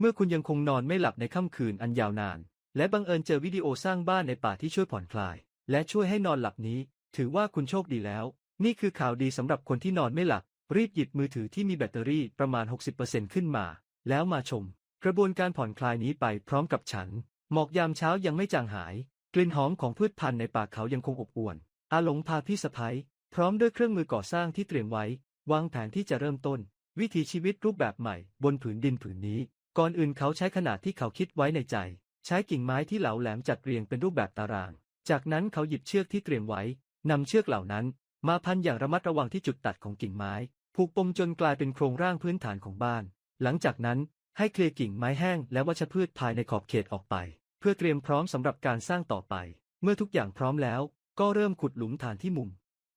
เมื่อคุณยังคงนอนไม่หลับในค่ำคืนอันยาวนาน และบังเอิญเจอวิดีโอสร้างบ้านในป่าที่ช่วยผ่อนคลาย และช่วยให้นอนหลับนี้ ถือว่าคุณโชคดีแล้ว นี่คือข่าวดีสำหรับคนที่นอนไม่หลับ รีบหยิบมือถือที่มีแบตเตอรี่ประมาณ 60%ขึ้นมา แล้วมาชม กระบวนการผ่อนคลายนี้ไปพร้อมกับฉัน หมอกยามเช้ายังไม่จางหาย กลิ่นหอมของพืชพันธุ์ในป่าเขายังคงอบอวลอาหลงพาพี่สะพ้ยพร้อมด้วยเครื่องมือก่อสร้างที่เตรียมไว้ วางแผนที่จะเริ่มต้น วิถีชีวิตรูปแบบใหม่ บนผืนดินผืนนี้ ก่อนอื่นเขาใช้ขนาดที่เขาคิดไว้ในใจ ใช้กิ่งไม้ที่เหลาแหลมจัดเรียงเป็นรูปแบบตาราง จากนั้นเขาหยิบเชือกที่เตรียมไว้นำเชือกเหล่านั้น มาพันอย่างระมัดระวังที่จุดตัดของกิ่งไม้ ผูกปมจนกลายเป็นโครงร่างพื้นฐานของบ้าน หลังจากนั้นให้เคลียร์กิ่งไม้แห้งและวัชพืชภายในขอบเขตออกไป เพื่อเตรียมพร้อมสำหรับการสร้างต่อไป เมื่อทุกอย่างพร้อมแล้ว ก็เริ่มขุดหลุมฐานที่มุม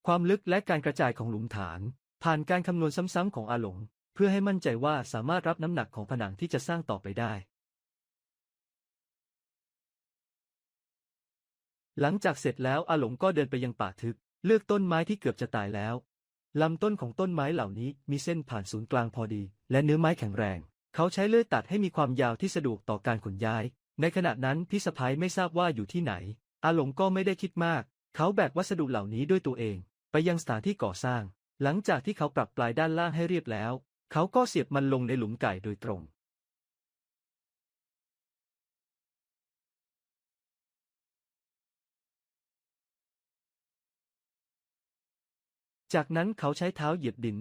ความลึกและการกระจายของหลุมฐาน ผ่านการคำนวณซ้ำๆของอาหลง เพื่อให้มั่นใจว่าสามารถรับน้ำหนักของผนังที่จะสร้างต่อไปได้ หลังจากเสร็จแล้วอาหลงก็เดินไปยังป่าทึบ เลือกต้นไม้ที่เกือบจะตายแล้วลำต้นของต้นไม้เหล่านี้มีเส้นผ่านศูนย์กลางพอดี และเนื้อไม้แข็งแรง เขาใช้เลื่อยตัดให้มีความยาวที่สะดวกต่อการขนย้าย ในขณะนั้นพี่สะพ้ายไม่ทราบว่าอยู่ที่ไหน อาหลงก็ไม่ได้คิดมาก เขาแบกวัสดุเหล่านี้ด้วยตัวเอง ไปยังสถานที่ก่อสร้าง หลังจากที่เขาปรับปลายด้านล่างให้เรียบแล้ว เขาก็เสียบมันลงในหลุมไก่โดยตรงจากนั้นเขาใช้เท้าเหยียบดิน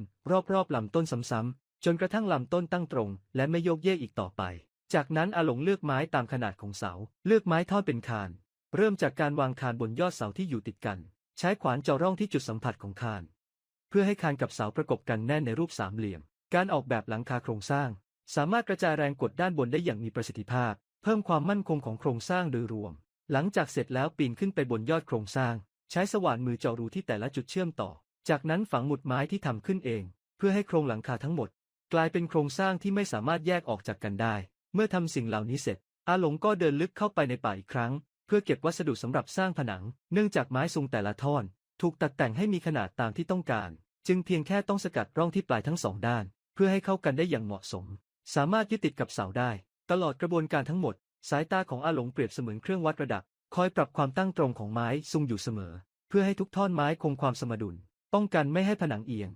รอบๆลำต้นซ้ำๆจนกระทั่งลำต้นตั้งตรง และไม่โยกเยกอีกต่อไป จากนั้นอาหลงเลือกไม้ตามขนาดของเสา เลือกไม้ทอดเป็นคาน เริ่มจากการวางคานบนยอดเสาที่อยู่ติดกัน ใช้ขวานเจาะร่องที่จุดสัมผัสของคาน เพื่อให้คานกับเสาประกบกันแน่นในรูปสามเหลี่ยม การออกแบบหลังคาโครงสร้าง สามารถกระจายแรงกดด้านบนได้อย่างมีประสิทธิภาพ เพิ่มความมั่นคงของโครงสร้างโดยรวม หลังจากเสร็จแล้วปีนขึ้นไปบนยอดโครงสร้าง ใช้สว่านมือเจาะรูที่แต่ละจุดเชื่อมต่อ จากนั้นฝังหมุดไม้ที่ทำขึ้นเอง เพื่อให้โครงหลังคาทั้งหมด กลายเป็นโครงสร้างที่ไม่สามารถแยกออกจากกันได้ เมื่อทำสิ่งเหล่านี้เสร็จ อาหลงก็เดินลึกเข้าไปในป่าอีกครั้ง เพื่อเก็บวัสดุสำหรับสร้างผนัง เนื่องจากไม้ทรงแต่ละท่อน ถูกตัดแต่งให้มีขนาดตามที่ต้องการ จึงเพียงแค่ต้องสกัดร่องที่ปลายทั้งสองด้าน พื่อให้เข้ากันได้อย่างเหมาะสม สามารถยึดติดกับเสาได้ ตลอดกระบวนการทั้งหมด สายตาของอาหลงเปรียบเสมือนเครื่องวัดระดับ คอยปรับความตั้งตรงของไม้ทรงอยู่เสมอ เพื่อให้ทุกท่อนไม้คงความสมดุล ป้องกันไม่ให้ผนังเอียง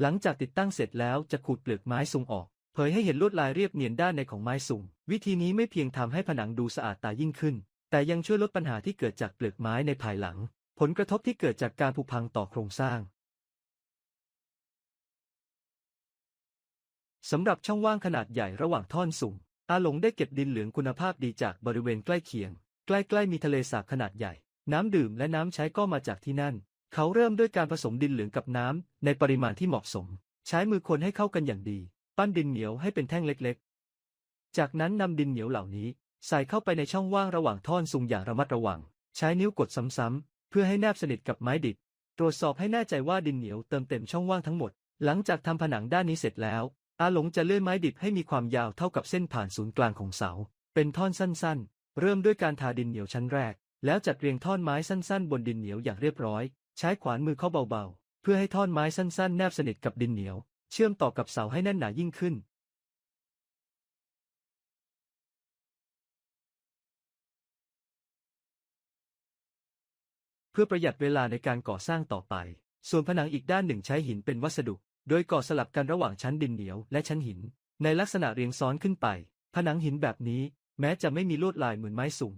หลังจากติดตั้งเสร็จแล้วจะขูดเปลือกไม้ซุงออก เผยให้เห็นลวดลายเรียบเนียนด้านในของไม้ซุงวิธีนี้ไม่เพียงทำให้ผนังดูสะอาดตายิ่งขึ้น แต่ยังช่วยลดปัญหาที่เกิดจากเปลือกไม้ในภายหลัง ผลกระทบที่เกิดจากการผุพังต่อโครงสร้างสำหรับช่องว่างขนาดใหญ่ระหว่างท่อนสูงอาหลงได้เก็บดินเหลืองคุณภาพดีจากบริเวณใกล้เคียง ใกล้ๆมีทะเลสาบขนาดใหญ่ น้ำดื่มและน้ำใช้ก็มาจากที่นั่น เขาเริ่มด้วยการผสมดินเหลืองกับน้ำในปริมาณที่เหมาะสม ใช้มือคนให้เข้ากันอย่างดี ปั้นดินเหนียวให้เป็นแท่งเล็กๆ จากนั้นนำดินเหนียวเหล่านี้ ใส่เข้าไปในช่องว่างระหว่างท่อนสูงอย่างระมัดระวัง ใช้นิ้วกดซ้ำๆ เพื่อให้แนบสนิทกับไม้ดิบ ตรวจสอบให้แน่ใจว่าดินเหนียวเติมเต็มช่องว่างทั้งหมด หลังจากทำผนังด้านนี้เสร็จแล้ว อาหลงจะเลื่อยไม้ดิบให้มีความยาวเท่ากับเส้นผ่านศูนย์กลางของเสา เป็นท่อนสั้นๆ เริ่มด้วยการทาดินเหนียวชั้นแรก แล้วจัดเรียงท่อนไม้สั้นๆ บนดินเหนียวอย่างเรียบร้อย ใช้ขวานมือเข้าเบาๆ เพื่อให้ท่อนไม้สั้นๆ แนบสนิทกับดินเหนียว เชื่อมต่อกับเสาให้แน่นหนายิ่งขึ้น พื่อประหยัดเวลาในการก่อสร้างต่อไป ส่วนผนังอีกด้านหนึ่งใช้หินเป็นวัสดุ โดยก่อสลับกันระหว่างชั้นดินเหนียวและชั้นหิน ในลักษณะเรียงซ้อนขึ้นไป ผนังหินแบบนี้ แม้จะไม่มีลวดลายเหมือนไม้สูง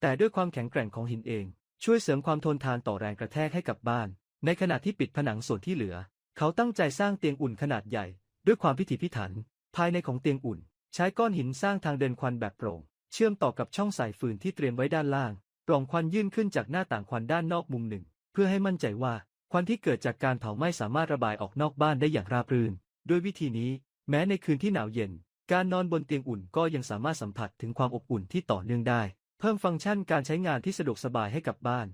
แต่ด้วยความแข็งแกร่งของหินเอง ช่วยเสริมความทนทานต่อแรงกระแทกให้กับบ้าน ในขณะที่ปิดผนังส่วนที่เหลือ เขาตั้งใจสร้างเตียงอุ่นขนาดใหญ่ ด้วยความพิถีพิถัน ภายในของเตียงอุ่น ใช้ก้อนหินสร้างทางเดินควันแบบโปร่ง เชื่อมต่อกับช่องใส่ฟืนที่เตรียมไว้ด้านล่าง ปล่องควันยื่นขึ้นจากหน้าต่างควันด้านนอกมุมหนึ่ง เพื่อให้มั่นใจว่าควันที่เกิดจากการเผาไหม้สามารถระบายออกนอกบ้านได้อย่างราบรื่น ด้วยวิธีนี้ แม้ในคืนที่หนาวเย็น การนอนบนเตียงอุ่นก็ยังสามารถสัมผัสถึงความอบอุ่นที่ต่อเนื่องได้ เพิ่มฟังก์ชันการใช้งานที่สะดวกสบายให้กับบ้าน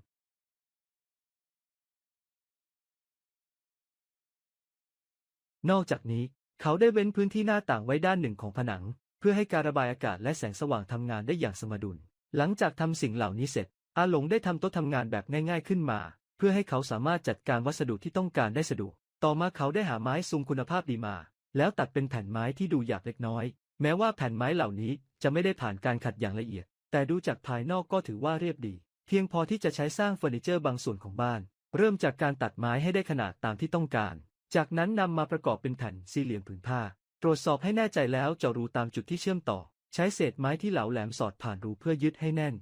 นอกจากนี้ เขาได้เว้นพื้นที่หน้าต่างไว้ด้านหนึ่งของผนัง เพื่อให้การระบายอากาศและแสงสว่างทำงานได้อย่างสมดุล หลังจากทำสิ่งเหล่านี้เสร็จ อาหลงได้ทำโต๊ะทำงานแบบง่ายๆขึ้นมา เพื่อให้เขาสามารถจัดการวัสดุที่ต้องการได้สะดวก ต่อมาเขาได้หาไม้ซุงคุณภาพดีมา แล้วตัดเป็นแผ่นไม้ที่ดูหยาบเล็กน้อย แม้ว่าแผ่นไม้เหล่านี้จะไม่ได้ผ่านการขัดอย่างละเอียด แต่ดูจากภายนอกก็ถือว่าเรียบดี เพียงพอที่จะใช้สร้างเฟอร์นิเจอร์บางส่วนของบ้าน เริ่มจากการตัดไม้ให้ได้ขนาดตามที่ต้องการ จากนั้นนำมาประกอบเป็นแผ่นสี่เหลี่ยมผืนผ้า ตรวจสอบให้แน่ใจแล้วเจาะรูตามจุดที่เชื่อมต่อ ใช้เศษไม้ที่เหลาแหลมสอดผ่านรูเพื่อยึดให้แน่น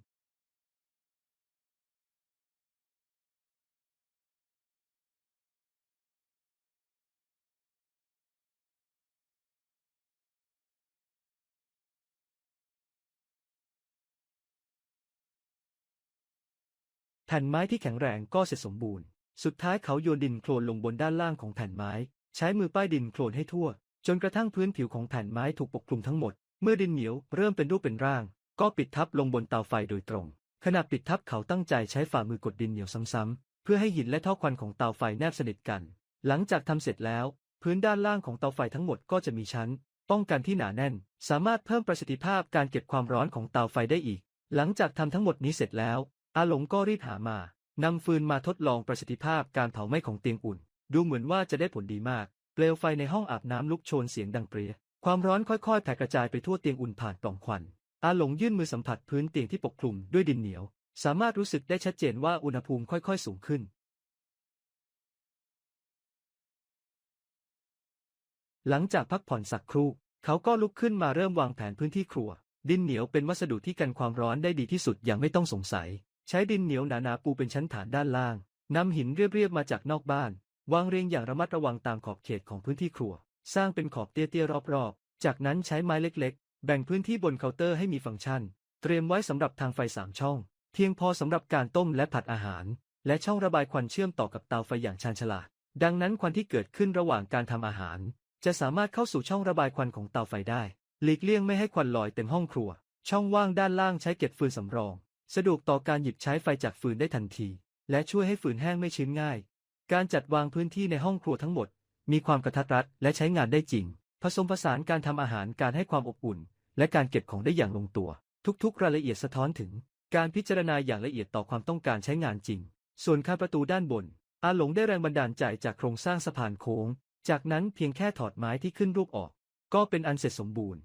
แผ่นไม้ที่แข็งแรงก็เสร็จสมบูรณ์ สุดท้ายเขาโยนดินโคลนลงบนด้านล่างของแผ่นไม้ ใช้มือป้ายดินโคลนให้ทั่ว จนกระทั่งพื้นผิวของแผ่นไม้ถูกปกคลุมทั้งหมด เมื่อดินเหนียวเริ่มเป็นรูปเป็นร่าง ก็ปิดทับลงบนเตาไฟโดยตรง ขณะปิดทับเขาตั้งใจใช้ฝ่ามือกดดินเหนียวซ้ำๆ เพื่อให้หินและท่อควันของเตาไฟแนบสนิทกัน หลังจากทำเสร็จแล้ว พื้นด้านล่างของเตาไฟทั้งหมดก็จะมีชั้น ป้องกันที่หนาแน่น สามารถเพิ่มประสิทธิภาพการเก็บความร้อนของเตาไฟได้อีก หลังจากทำทั้งหมดนี้เสร็จแล้ว อาหลงก็รีบหามานำฟืนมาทดลองประสิทธิภาพการเผาไหม้ของเตียงอุ่น ดูเหมือนว่าจะได้ผลดีมาก เปลวไฟในห้องอาบน้ำลุกโชนเสียงดังเปรี้ย ความร้อนค่อยๆ แผ่กระจายไปทั่วเตียงอุ่นผ่านปล่องควัน อาหลงยื่นมือสัมผัสพื้นเตียงที่ปกคลุมด้วยดินเหนียว สามารถรู้สึกได้ชัดเจนว่าอุณหภูมิค่อยๆ สูงขึ้น หลังจากพักผ่อนสักครู่ เขาก็ลุกขึ้นมาเริ่มวางแผนพื้นที่ครัว ดินเหนียวเป็นวัสดุที่กันความร้อนได้ดีที่สุดอย่างไม่ต้องสงสัย ใช้ดินเหนียวหนาๆปูเป็นชั้นฐานด้านล่างนำหินเรียบๆมาจากนอกบ้าน วางเรียงอย่างระมัดระวังตามขอบเขตของพื้นที่ครัว สร้างเป็นขอบเตี้ยๆรอบๆ จากนั้นใช้ไม้เล็กๆ แบ่งพื้นที่บนเคาน์เตอร์ให้มีฟังก์ชัน เตรียมไว้สำหรับทางไฟสามช่อง เพียงพอสำหรับการต้มและผัดอาหาร และช่องระบายควันเชื่อมต่อกับเตาไฟอย่างชาญฉลาด ดังนั้นควันที่เกิดขึ้นระหว่างการทำอาหาร จะสามารถเข้าสู่ช่องระบายควันของเตาไฟได้ หลีกเลี่ยงไม่ให้ควันลอยเต็มห้องครัว ช่องว่างด้านล่างใช้เก็บฟืนสำรอง สะดวกต่อการหยิบใช้ไฟจากฟืนได้ทันที และช่วยให้ฟืนแห้งไม่ชื้นง่าย การจัดวางพื้นที่ในห้องครัวทั้งหมด มีความกระทัดรัดและใช้งานได้จริง ผสมผสานการทำอาหารการให้ความอบอุ่น และการเก็บของได้อย่างลงตัว ทุกๆ รายละเอียดสะท้อนถึง การพิจารณาอย่างละเอียดต่อความต้องการใช้งานจริง ส่วนคานประตูด้านบน อาหลงได้แรงบันดาลใจจากโครงสร้างสะพานโค้ง จากนั้นเพียงแค่ถอดไม้ที่ขึ้นรูปออก ก็เป็นอันเสร็จสมบูรณ์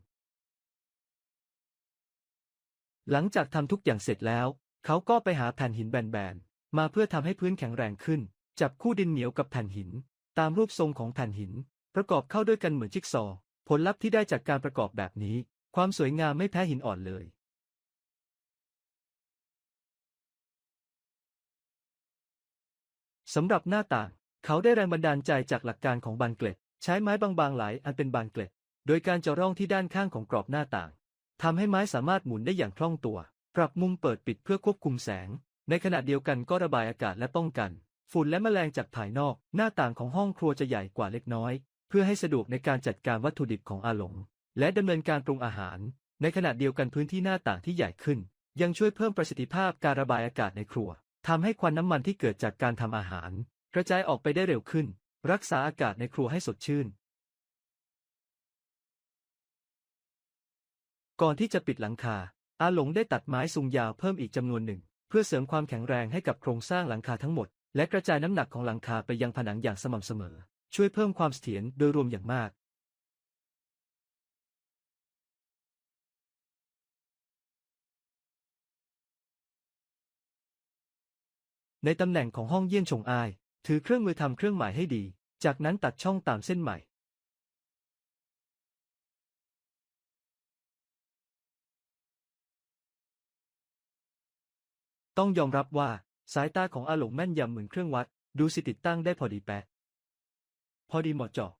หลังจากทำทุกอย่างเสร็จแล้ว เขาก็ไปหาแผ่นหินแบนๆมาเพื่อทำให้พื้นแข็งแรงขึ้น จับคู่ดินเหนียวกับแผ่นหิน ตามรูปทรงของแผ่นหิน ประกอบเข้าด้วยกันเหมือนจิ๊กซอว์ผลลัพธ์ที่ได้จากการประกอบแบบนี้ ความสวยงามไม่แพ้หินอ่อนเลย สำหรับหน้าต่าง เขาได้แรงบันดาลใจจากหลักการของบานเกล็ด ใช้ไม้บางๆหลายอันเป็นบานเกล็ด โดยการเจาะร่องที่ด้านข้างของกรอบหน้าต่างทำให้ไม้สามารถหมุนได้อย่างคล่องตัว ปรับมุมเปิดปิดเพื่อควบคุมแสง ในขณะเดียวกันก็ระบายอากาศและป้องกัน ฝุ่นและแมลงจากภายนอก หน้าต่างของห้องครัวจะใหญ่กว่าเล็กน้อย เพื่อให้สะดวกในการจัดการวัตถุดิบของอาหลง และดำเนินการปรุงอาหาร ในขณะเดียวกันพื้นที่หน้าต่างที่ใหญ่ขึ้น ยังช่วยเพิ่มประสิทธิภาพการระบายอากาศในครัวทำให้ควันน้ำมันที่เกิดจากการทำอาหาร กระจายออกไปได้เร็วขึ้น รักษาอากาศในครัวให้สดชื่น ก่อนที่จะปิดหลังคา อาหลงได้ตัดไม้ซุงยาวเพิ่มอีกจำนวนหนึ่ง เพื่อเสริมความแข็งแรงให้กับโครงสร้างหลังคาทั้งหมด และกระจายน้ำหนักของหลังคาไปยังผนังอย่างสม่ำเสมอ ช่วยเพิ่มความเสถียรโดยรวมอย่างมาก ในตำแหน่งของห้องเยี่ยนชงอาย ถือเครื่องมือทำเครื่องหมายให้ดี จากนั้นตัดช่องตามเส้นใหม่ต้องยอมรับว่า สายตาของอาหลงแม่นยำเหมือนเครื่องวัด ดูสิติดตั้งได้พอดีแปะ พอดีเหมาะเจาะ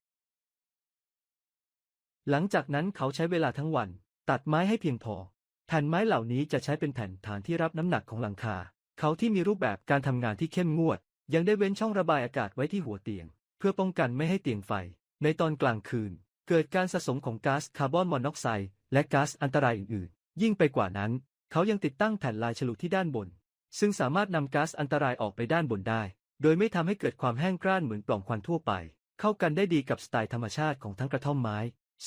หลังจากนั้นเขาใช้เวลาทั้งวัน ตัดไม้ให้เพียงพอ แผ่นไม้เหล่านี้จะใช้เป็นแผ่นฐานที่รับน้ำหนักของหลังคา เขาที่มีรูปแบบการทำงานที่เข้มงวด ยังได้เว้นช่องระบายอากาศไว้ที่หัวเตียง เพื่อป้องกันไม่ให้เตียงไฟ ในตอนกลางคืน เกิดการสะสมของก๊าซคาร์บอนมอนอกไซด์และก๊าซอันตรายอื่นๆ ยิ่งไปกว่านั้น เขายังติดตั้งแผ่นลายฉลุที่ด้านบน ซึ่งสามารถนำก๊าซอันตรายออกไปด้านบนได้ โดยไม่ทำให้เกิดความแห้งกร้านเหมือนปล่องควันทั่วไป เข้ากันได้ดีกับสไตล์ธรรมชาติของทั้งกระท่อมไม้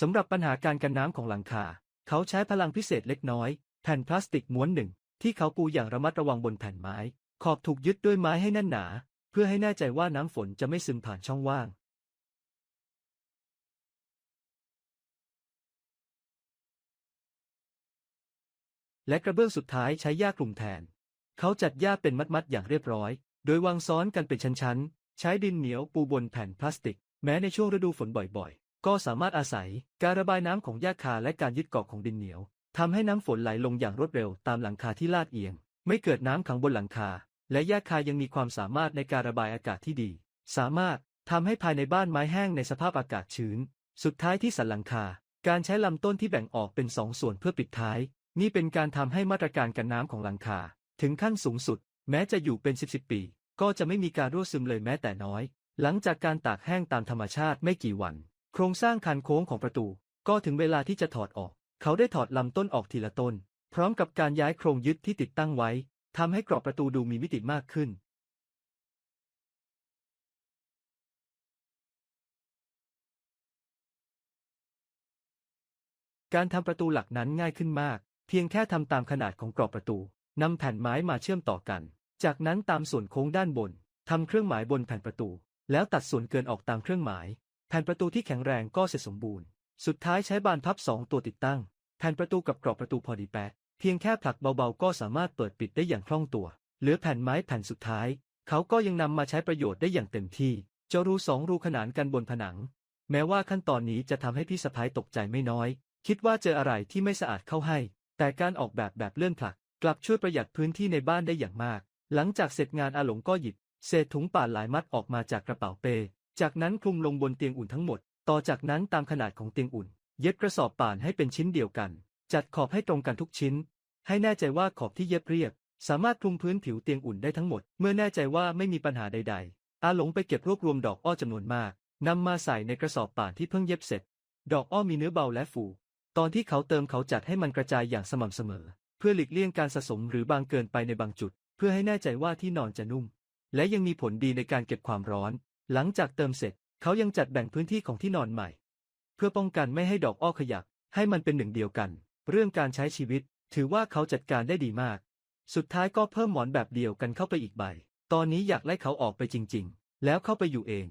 สำหรับปัญหาการกันน้ำของหลังคา เขาใช้พลังพิเศษเล็กน้อย แผ่นพลาสติกม้วนหนึ่ง ที่เขาปูอย่างระมัดระวังบนแผ่นไม้ ขอบถูกยึดด้วยไม้ให้แน่นหนา เพื่อให้แน่ใจว่าน้ำฝนจะไม่ซึมผ่านช่องว่างและกระเบื้องสุดท้ายใช้หญ้ากลุ่มแทน เขาจัดหญ้าเป็นมัดๆอย่างเรียบร้อย โดยวางซ้อนกันเป็นชั้นๆ ใช้ดินเหนียวปูบนแผ่นพลาสติก แม้ในช่วงฤดูฝนบ่อยๆ ก็สามารถอาศัยการระบายน้ำของหญ้าคาและการยึดเกาะของดินเหนียวทำให้น้ำฝนไหลลงอย่างรวดเร็วตามหลังคาที่ลาดเอียง ไม่เกิดน้ำขังบนหลังคา และหญ้าคายังมีความสามารถในการระบายอากาศที่ดี สามารถทำให้ภายในบ้านไม้แห้งในสภาพอากาศชื้น สุดท้ายที่สันหลังคา การใช้ลำต้นที่แบ่งออกเป็นสองส่วนเพื่อปิดท้าย นี่เป็นการทำให้มาตรการกันน้ำของหลังคา ถึงขั้นสูงสุด แม้จะอยู่เป็นสิบสิบปี ก็จะไม่มีการรั่วซึมเลยแม้แต่น้อย หลังจากการตากแห้งตามธรรมชาติไม่กี่วัน โครงสร้างคันโค้งของประตู ก็ถึงเวลาที่จะถอดออก เขาได้ถอดลำต้นออกทีละต้น พร้อมกับการย้ายโครงยึดที่ติดตั้งไว้ทำให้กรอบประตูดูมีมิติมากขึ้นการทำประตูหลักนั้นง่ายขึ้นมาก เพียงแค่ทำตามขนาดของกรอบประตู นำแผ่นไม้มาเชื่อมต่อกัน จากนั้นตามส่วนโค้งด้านบนทำเครื่องหมายบนแผ่นประตู แล้วตัดส่วนเกินออกตามเครื่องหมาย แผ่นประตูที่แข็งแรงก็เสร็จสมบูรณ์ สุดท้ายใช้บานพับสองตัวติดตั้ง แผ่นประตูกับกรอบประตูพอดีแปะ เพียงแค่ผลักเบาๆ ก็สามารถเปิดปิดได้อย่างคล่องตัว เหลือแผ่นไม้แผ่นสุดท้าย เขาก็ยังนำมาใช้ประโยชน์ได้อย่างเต็มที่เจารูสองรูขนานกันบนผนัง แม้ว่าขั้นตอนนี้จะทำให้พี่สะพ้ายตกใจไม่น้อย คิดว่าเจออะไรที่ไม่สะอาดเข้าให้ แต่การออกแบบแบบเลื่อนผลัก กลับช่วยประหยัดพื้นที่ในบ้านได้อย่างมาก หลังจากเสร็จงานอาหลงก็หยิบเศษถุงป่านหลายมัดออกมาจากกระเป๋าเป จากนั้นคลุมลงบนเตียงอุ่นทั้งหมด ต่อจากนั้นตามขนาดของเตียงอุ่น เย็บกระสอบป่านให้เป็นชิ้นเดียวกัน จัดขอบให้ตรงกันทุกชิ้น ให้แน่ใจว่าขอบที่เย็บเรียบ สามารถคลุมพื้นผิวเตียงอุ่นได้ทั้งหมด เมื่อแน่ใจว่าไม่มีปัญหาใด ๆ อาหลงไปเก็บรวบรวมดอกอ้อจำนวนมากนำมาใส่ในกระสอบป่านที่เพิ่งเย็บเสร็จ ดอกอ้อมีเนื้อเบาและฟู ตอนที่เขาเติมเขาจัดให้มันกระจายอย่างสม่ำเสมอ พื่อหลีกเลี่ยงการสะสมหรือบางเกินไปในบางจุด เพื่อให้แน่ใจว่าที่นอนจะนุ่ม และยังมีผลดีในการเก็บความร้อน หลังจากเติมเสร็จ เขายังจัดแบ่งพื้นที่ของที่นอนใหม่ เพื่อป้องกันไม่ให้ดอกอ้อขยับให้มันเป็นหนึ่งเดียวกัน เรื่องการใช้ชีวิต ถือว่าเขาจัดการได้ดีมาก สุดท้ายก็เพิ่มหมอนแบบเดียวกันเข้าไปอีกใบ ตอนนี้อยากไล่เขาออกไปจริง ๆ แล้วเข้าไปอยู่เอง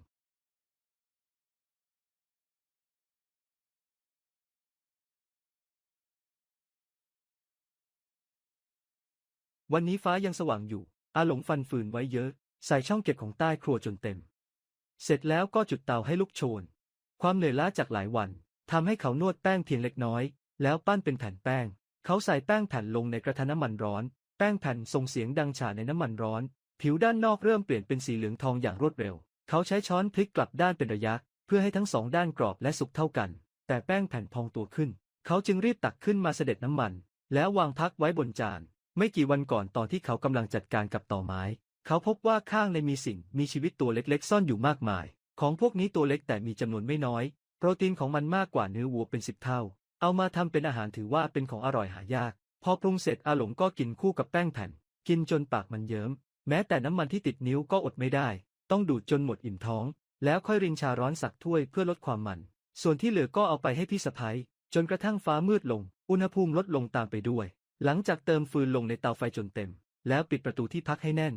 วันนี้ฟ้ายังสว่างอยู่ อาหลงฟันฟืนไว้เยอะ ใส่ช่องเก็บของใต้ครัวจนเต็ม เสร็จแล้วก็จุดเตาให้ลุกโชน ความเหนื่อยล้าจากหลายวันทำให้เขานวดแป้งเพียงเล็กน้อย แล้วปั้นเป็นแผ่นแป้ง เขาใส่แป้งแผ่นลงในกระทะน้ำมันร้อน แป้งแผ่นส่งเสียงดังฉ่าในน้ำมันร้อน ผิวด้านนอกเริ่มเปลี่ยนเป็นสีเหลืองทองอย่างรวดเร็ว เขาใช้ช้อนพลิกกลับด้านเป็นระยะ เพื่อให้ทั้งสองด้านกรอบและสุกเท่ากัน แต่แป้งแผ่นพองตัวขึ้น เขาจึงรีบตักขึ้นมาเสด็จน้ำมัน แล้ววางพักไว้บนจาน ไม่กี่วันก่อนตอนที่เขากำลังจัดการกับต่อไม้ เขาพบว่าข้างในมีสิ่งมีชีวิตตัวเล็กๆ ซ่อนอยู่มากมาย ของพวกนี้ตัวเล็กแต่มีจำนวนไม่น้อย โปรตีนของมันมากกว่าเนื้อวัวเป็นสิบเท่า เอามาทำเป็นอาหารถือว่าเป็นของอร่อยหายาก พอปรุงเสร็จอาหลงก็กินคู่กับแป้งแผ่น กินจนปากมันเยิ้ม แม้แต่น้ำมันที่ติดนิ้วก็อดไม่ได้ ต้องดูดจนหมดอิ่มท้อง แล้วค่อยรินชาร้อนสักถ้วยเพื่อลดความมัน ส่วนที่เหลือก็เอาไปให้พี่สะพ้ยจนกระทั่งฟ้ามืดลง อุณหภูมิลดลงตามไปด้วย หลังจากเติมฟืนลงในเตาไฟจนเต็ม แล้วปิดประตูที่พักให้แน่น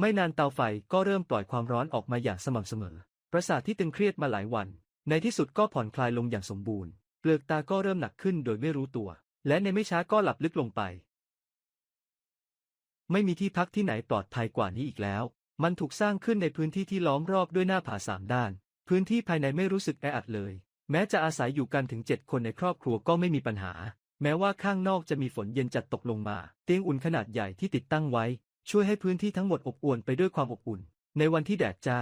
ไม่นานเตาไฟก็เริ่มปล่อยความร้อนออกมาอย่างสม่ำเสมอ ประสาทที่ตึงเครียดมาหลายวัน ในที่สุดก็ผ่อนคลายลงอย่างสมบูรณ์ เปลือกตาก็เริ่มหนักขึ้นโดยไม่รู้ตัว และในไม่ช้าก็หลับลึกลงไป ไม่มีที่พักที่ไหนปลอดภัยกว่านี้อีกแล้ว มันถูกสร้างขึ้นในพื้นที่ที่ล้อมรอบด้วยหน้าผาสามด้าน พื้นที่ภายในไม่รู้สึกแออัดเลย แม้จะอาศัยอยู่กันถึงเจ็ดคนในครอบครัวก็ไม่มีปัญหา แม้ว่าข้างนอกจะมีฝนเย็นจัดตกลงมา เตียงอุ่นขนาดใหญ่ที่ติดตั้งไว้ ช่วยให้พื้นที่ทั้งหมดอบอวลไปด้วยความอบอุ่น ในวันที่แดดจ้า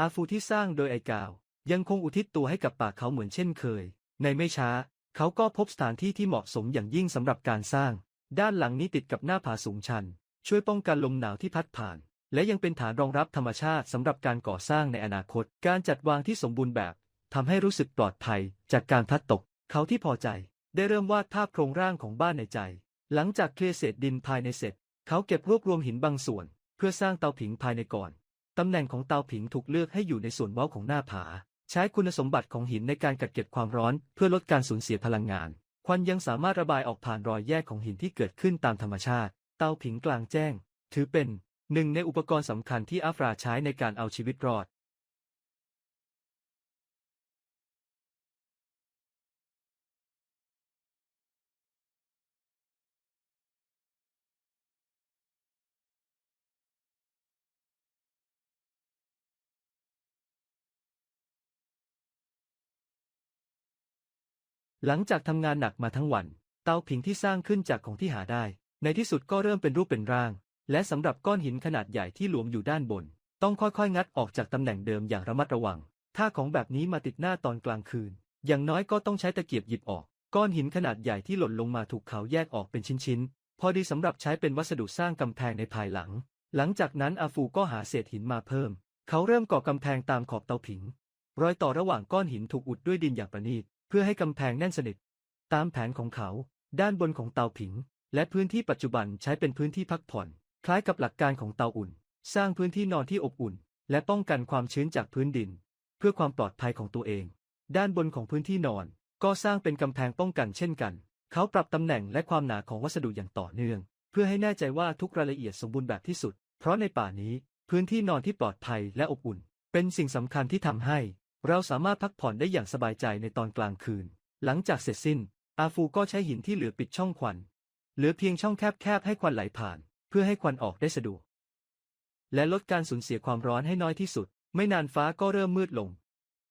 อาฟูที่สร้างโดยไอกาว ยังคงอุทิศตัวให้กับปากเขาเหมือนเช่นเคย ในไม่ช้า เขาก็พบสถานที่ที่เหมาะสมอย่างยิ่งสำหรับการสร้าง ด้านหลังนี้ติดกับหน้าผาสูงชัน ช่วยป้องกันลมหนาวที่พัดผ่าน และยังเป็นฐานรองรับธรรมชาติสำหรับการก่อสร้างในอนาคต การจัดวางที่สมบูรณ์แบบทำให้รู้สึกปลอดภัยจากการพัดตก เขาที่พอใจ ได้เริ่มวาดภาพโครงร่างของบ้านในใจ หลังจากเคลียร์เศษดินภายในเสร็จ เขาเก็บรวบรวมหินบางส่วน เพื่อสร้างเตาผิงภายในก่อน ตำแหน่งของเตาผิงถูกเลือกให้อยู่ในส่วนเว้าของหน้าผา ใช้คุณสมบัติของหินในการกักเก็บความร้อน เพื่อลดการสูญเสียพลังงาน ควันยังสามารถระบายออกผ่านรอยแยกของหินที่เกิดขึ้นตามธรรมชาติ เตาผิงกลางแจ้ง ถือเป็นหนึ่งในอุปกรณ์สำคัญที่อัฟราใช้ในการเอาชีวิตรอด หลังจากทำงานหนักมาทั้งวัน เตาผิงที่สร้างขึ้นจากของที่หาได้ ในที่สุดก็เริ่มเป็นรูปเป็นร่าง และสำหรับก้อนหินขนาดใหญ่ที่หลวมอยู่ด้านบน ต้องค่อยๆ งัดออกจากตำแหน่งเดิมอย่างระมัดระวัง ถ้าของแบบนี้มาติดหน้าตอนกลางคืน อย่างน้อยก็ต้องใช้ตะเกียบหยิบออก ก้อนหินขนาดใหญ่ที่หล่นลงมาถูกเขาแยกออกเป็นชิ้นๆ พอดีสำหรับใช้เป็นวัสดุสร้างกำแพงในภายหลัง หลังจากนั้นอาฟูก็หาเศษหินมาเพิ่ม เขาเริ่มก่อกำแพงตามขอบเตาผิง รอยต่อระหว่างก้อนหินถูกอุดด้วยดินอย่างประณีต เพื่อให้กำแพงแน่นสนิท ตามแผนของเขา ด้านบนของเตาผิง และพื้นที่ปัจจุบันใช้เป็นพื้นที่พักผ่อน คล้ายกับหลักการของเตาอุ่น สร้างพื้นที่นอนที่อบอุ่น และป้องกันความชื้นจากพื้นดิน เพื่อความปลอดภัยของตัวเอง ด้านบนของพื้นที่นอน ก็สร้างเป็นกำแพงป้องกันเช่นกัน เขาปรับตำแหน่งและความหนาของวัสดุอย่างต่อเนื่อง เพื่อให้แน่ใจว่าทุกรายละเอียดสมบูรณ์แบบที่สุด เพราะในป่านี้ พื้นที่นอนที่ปลอดภัยและอบอุ่น เป็นสิ่งสำคัญที่ทำให้ เราสามารถพักผ่อนได้อย่างสบายใจในตอนกลางคืน หลังจากเสร็จสิ้น อาฟูก็ใช้หินที่เหลือปิดช่องควัน เหลือเพียงช่องแคบๆให้ควันไหลผ่าน เพื่อให้ควันออกได้สะดวก และลดการสูญเสียความร้อนให้น้อยที่สุด ไม่นานฟ้าก็เริ่มมืดลง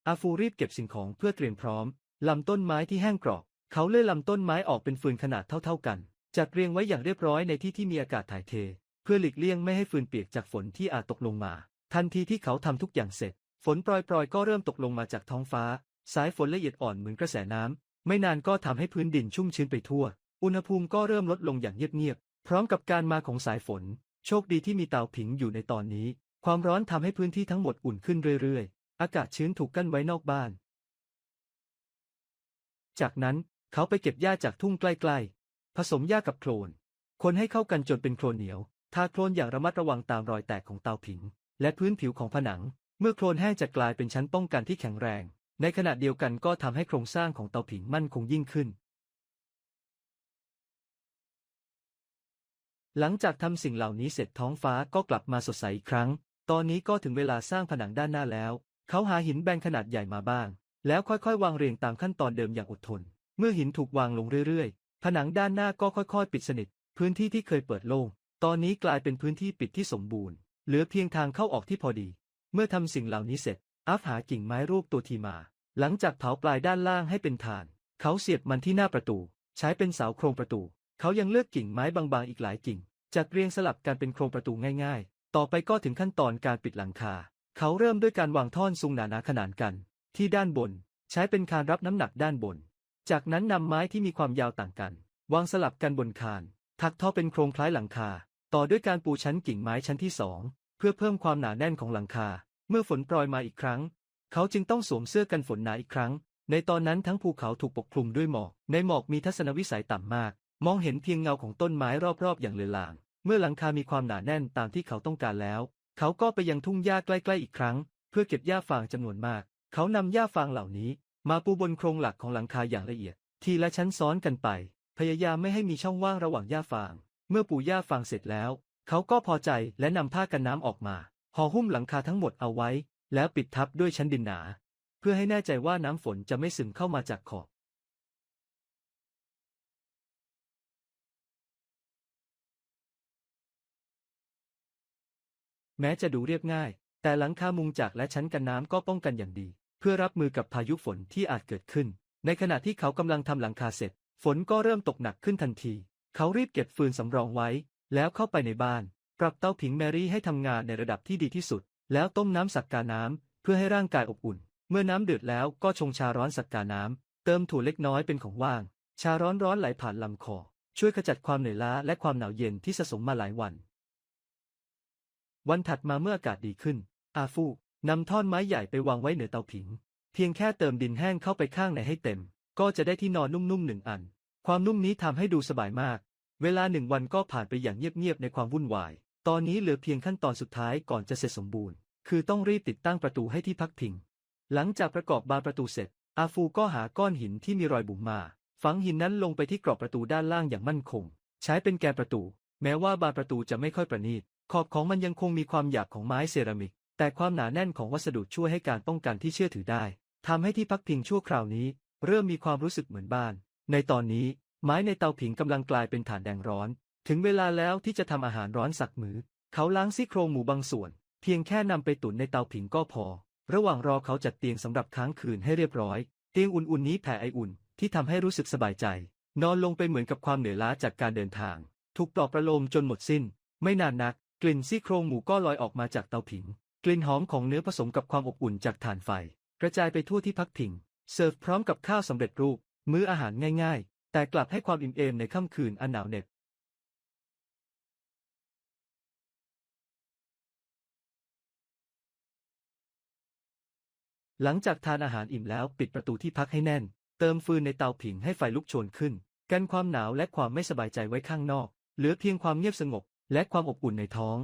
อาฟูรีบเก็บสิ่งของเพื่อเตรียมพร้อม ลำต้นไม้ที่แห้งกรอบเขาเลื่อยลำต้นไม้ออกเป็นฟืนขนาดเท่า ๆกัน จัดเรียงไว้อย่างเรียบร้อยในที่ที่มีอากาศถ่ายเท เพื่อหลีกเลี่ยงไม่ให้ฟืนเปียกจากฝนที่อาจตกลงมา ทันทีที่เขาทำทุกอย่างเสร็จ ฝนโปรยๆ ก็เริ่มตกลงมาจากท้องฟ้า สายฝนละเอียดอ่อนเหมือนกระแสน้ำ ไม่นานก็ทำให้พื้นดินชุ่มชื้นไปทั่ว อุณหภูมิก็เริ่มลดลงอย่างเงียบๆ พร้อมกับการมาของสายฝน โชคดีที่มีเตาผิงอยู่ในตอนนี้ ความร้อนทำให้พื้นที่ทั้งหมดอุ่นขึ้นเรื่อยๆ อากาศชื้นถูกกั้นไว้นอกบ้าน จากนั้นเขาไปเก็บหญ้าจากทุ่งใกล้ๆ ผสมหญ้ากับโคลน คนให้เข้ากันจนเป็นโคลนเหนียว ทาโคลนอย่างระมัดระวังตามรอยแตกของเตาผิง และพื้นผิวของผนัง เมื่อโคลนแห้งจะกลายเป็นชั้นป้องกันที่แข็งแรง ในขณะเดียวกันก็ทำให้โครงสร้างของเตาผิงมั่นคงยิ่งขึ้น หลังจากทำสิ่งเหล่านี้เสร็จท้องฟ้าก็กลับมาสดใสอีกครั้ง ตอนนี้ก็ถึงเวลาสร้างผนังด้านหน้าแล้ว เขาหาหินแบนขนาดใหญ่มาบ้าง แล้วค่อยๆ วางเรียงตามขั้นตอนเดิมอย่างอดทน เมื่อหินถูกวางลงเรื่อยๆ ผนังด้านหน้าก็ค่อยๆ ปิดสนิท พื้นที่ที่เคยเปิดโล่ง ตอนนี้กลายเป็นพื้นที่ปิดที่สมบูรณ์ เหลือเพียงทางเข้าออกที่พอดี เมื่อทำสิ่งเหล่านี้เสร็จ อัฟหากิ่งไม้รูปตัวทีมา หลังจากเผาปลายด้านล่างให้เป็นฐาน เขาเสียบมันที่หน้าประตู ใช้เป็นเสาโครงประตู เขายังเลือกกิ่งไม้บางๆอีกหลายกิ่ง จัดเรียงสลับกันเป็นโครงประตูง่าย ๆ ต่อไปก็ถึงขั้นตอนการปิดหลังคา เขาเริ่มด้วยการวางท่อนซุงหนาๆขนานกัน ที่ด้านบน ใช้เป็นคานรับน้ำหนักด้านบน จากนั้นนำไม้ที่มีความยาวต่างกัน วางสลับกันบนคานถักท่อเป็นโครงคล้ายหลังคา ต่อด้วยการปูชั้นกิ่งไม้ชั้นที่สองเพื่อเพิ่มความหนาแน่นของหลังคา เมื่อฝนโปรยมาอีกครั้ง เขาจึงต้องสวมเสื้อกันฝนหนาอีกครั้ง ในตอนนั้นทั้งภูเขาถูกปกคลุมด้วยหมอก ในหมอกมีทัศนวิสัยต่ำมาก มองเห็นเพียงเงาของต้นไม้รอบๆ อย่างเลือนลาง เมื่อหลังคามีความหนาแน่นตามที่เขาต้องการแล้ว เขาก็ไปยังทุ่งหญ้าใกล้ๆอีกครั้ง เพื่อเก็บหญ้าฟางจำนวนมาก เขานำหญ้าฟางเหล่านี้ มาปูบนโครงหลักของหลังคาอย่างละเอียด ทีละชั้นซ้อนกันไป พยายามไม่ให้มีช่องว่างระหว่างหญ้าฟาง เมื่อปูหญ้าฟางเสร็จแล้ว เขาก็พอใจและนำผ้ากันน้ำออกมา ห่อหุ้มหลังคาทั้งหมดเอาไว้ แล้วปิดทับด้วยชั้นดินหนา เพื่อให้แน่ใจว่าน้ำฝนจะไม่ซึมเข้ามาจากขอบแม้จะดูเรียบง่าย แต่หลังคามุงจากและชั้นกันน้ำก็ป้องกันอย่างดี เพื่อรับมือกับพายุฝนที่อาจเกิดขึ้น ในขณะที่เขากำลังทำหลังคาเสร็จ ฝนก็เริ่มตกหนักขึ้นทันที เขารีบเก็บฟืนสำรองไว้ แล้วเข้าไปในบ้าน ปรับเตาผิงแมรี่ให้ทำงานในระดับที่ดีที่สุด แล้วต้มน้ำสักกาน้ำเพื่อให้ร่างกายอบอุ่น เมื่อน้ำเดือดแล้วก็ชงชาร้อนสักกาน้ำเติมถั่วเล็กน้อยเป็นของว่าง ชาร้อนร้อนไหลผ่านลำคอ ช่วยขจัดความเหนื่อยล้าและความหนาวเย็นที่สะสมมาหลายวัน วันถัดมาเมื่ออากาศดีขึ้น อาฟูนำท่อนไม้ใหญ่ไปวางไว้เหนือเตาผิง เพียงแค่เติมดินแห้งเข้าไปข้างในให้เต็ม ก็จะได้ที่นอนนุ่มๆหนึ่งอัน ความนุ่มนี้ทำให้ดูสบายมาก เวลาหนึ่งวันก็ผ่านไปอย่างเงียบๆในความวุ่นวาย ตอนนี้เหลือเพียงขั้นตอนสุดท้ายก่อนจะเสร็จสมบูรณ์ คือต้องรีบติดตั้งประตูให้ที่พักพิง หลังจากประกอบบานประตูเสร็จ อาฟูก็หาก้อนหินที่มีรอยบุ๋มมา ฝังหินนั้นลงไปที่กรอบประตูด้านล่างอย่างมั่นคง ใช้เป็นแกนประตู แม้ว่าบานประตูจะไม่ค่อยประณีต ขอบของมันยังคงมีความหยาบของไม้เซรามิก แต่ความหนาแน่นของวัสดุช่วยให้การป้องกันที่เชื่อถือได้ทำให้ที่พักพิงชั่วคราวนี้ เริ่มมีความรู้สึกเหมือนบ้าน ในตอนนี้ ไม้ในเตาผิงกำลังกลายเป็นฐานแดงร้อน ถึงเวลาแล้วที่จะทำอาหารร้อนสักมือเขาล้างซี่โครงหมูบางส่วน เพียงแค่นำไปตุ๋นในเตาผิงก็พอ ระหว่างรอเขาจัดเตียงสำหรับค้างคืนให้เรียบร้อย เตียงอุ่นๆนี้แผ่ไออุ่นที่ทำให้รู้สึกสบายใจ นอนลงไปเหมือนกับความเหนื่อยล้าจากการเดินทาง ถูกปลอบประโลมจนหมดสิ้น ไม่นานนัก กลิ่นซี่โครงหมูก็ลอยออกมาจากเตาผิง กลิ่นหอมของเนื้อผสมกับความอบอุ่นจากถ่านไฟ กระจายไปทั่วที่พักพิง เสิร์ฟพร้อมกับข้าวสำเร็จรูป มื้ออาหารง่ายๆ แต่กลับให้ความอิ่มเอมในค่ำคืนอันหนาวเหน็บหลังจากทานอาหารอิ่มแล้วปิดประตูที่พักให้แน่น เติมฟืนในเตาผิงให้ไฟลุกโชนขึ้น กันความหนาวและความไม่สบายใจไว้ข้างนอก เหลือเพียงความเงียบสงบ และความอบอุ่นในท้อง